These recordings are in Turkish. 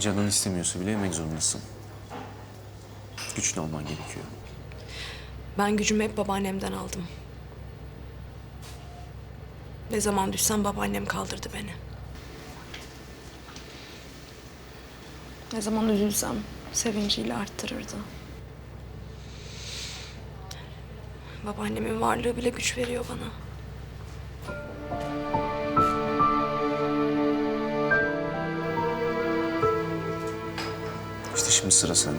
Canın istemiyorsa bile yemek zorundasın. Güçlü olman gerekiyor. Ben gücümü hep babaannemden aldım. Ne zaman düşsem babaannem kaldırdı beni. Ne zaman üzülsem sevinciyle arttırırdı. Babaannemin varlığı bile güç veriyor bana. İşte şimdi sıra sende.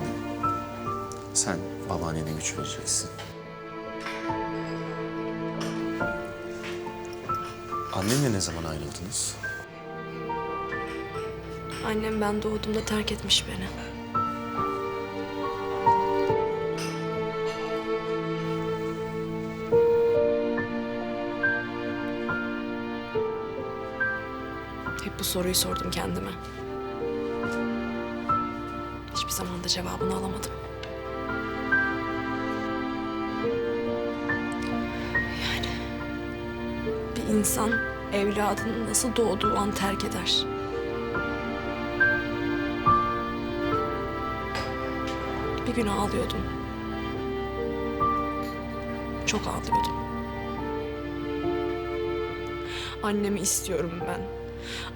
Sen babaannene güç vereceksin. Annenle ne zaman ayrıldınız? Annem ben doğduğumda terk etmiş beni. Hep bu soruyu sordum kendime. Hiçbir zaman da cevabını alamadım. Yani bir insan evladının nasıl doğduğu an terk eder. Bir gün ağlıyordum. Çok ağlıyordum. Annemi istiyorum ben.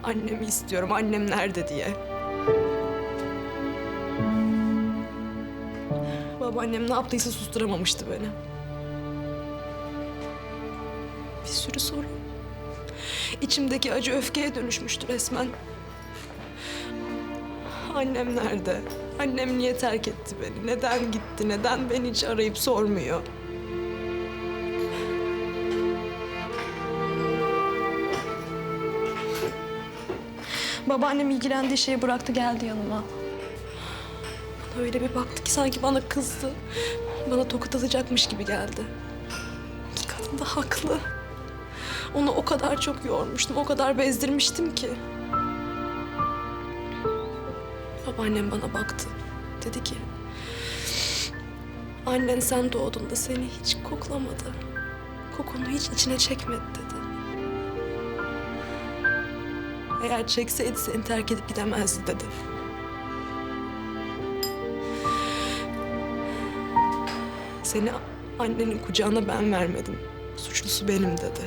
Annemi istiyorum. Annem nerede diye. Babaannem ne yaptıysa susturamamıştı beni. Bir sürü soru. İçimdeki acı öfkeye dönüşmüştü resmen. Annem nerede? Annem niye terk etti beni? Neden gitti? Neden beni hiç arayıp sormuyor? Babaannem ilgilendiği şeyi bıraktı geldi yanıma. Öyle bir baktı ki sanki bana kızdı. Bana tokat atacakmış gibi geldi. Kadın da haklı. Onu o kadar çok yormuştum, o kadar bezdirmiştim ki. Babaannem bana baktı. Dedi ki... Annen sen doğduğunda seni hiç koklamadı. Kokunu hiç içine çekmedi dedi. Eğer çekseydi seni terk edip gidemezdi dedi. Seni annenin kucağına ben vermedim. Suçlusu benim dedi.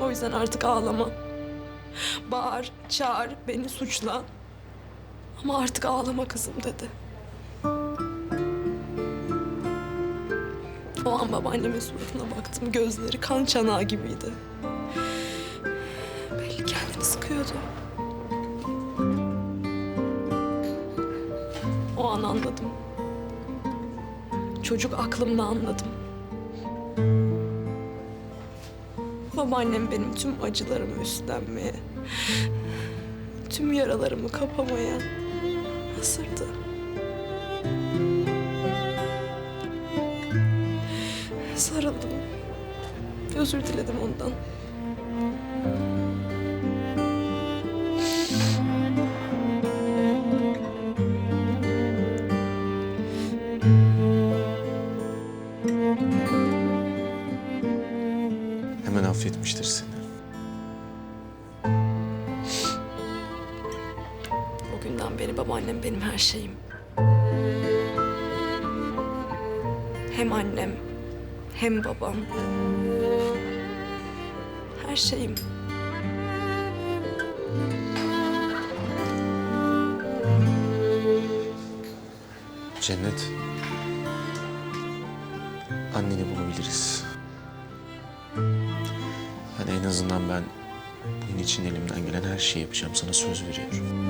O yüzden artık ağlama. Bağır, çağır, beni suçla. Ama artık ağlama kızım dedi. O an babaannemin suratına baktım. Gözleri kan çanağı gibiydi. Kendini sıkıyordu. O an anladım. Çocuk aklımla anladım. Babaannem benim tüm acılarımı üstlenmeye, tüm yaralarımı kapamaya hazırdı. Sarıldım. Özür diledim ondan. Affetmiştir seni. O günden beri babaannem benim her şeyim. Hem annem, hem babam. Her şeyim. Cennet. Anneni bulabiliriz. En azından ben bunun için elimden gelen her şeyi yapacağım. Sana söz veriyorum.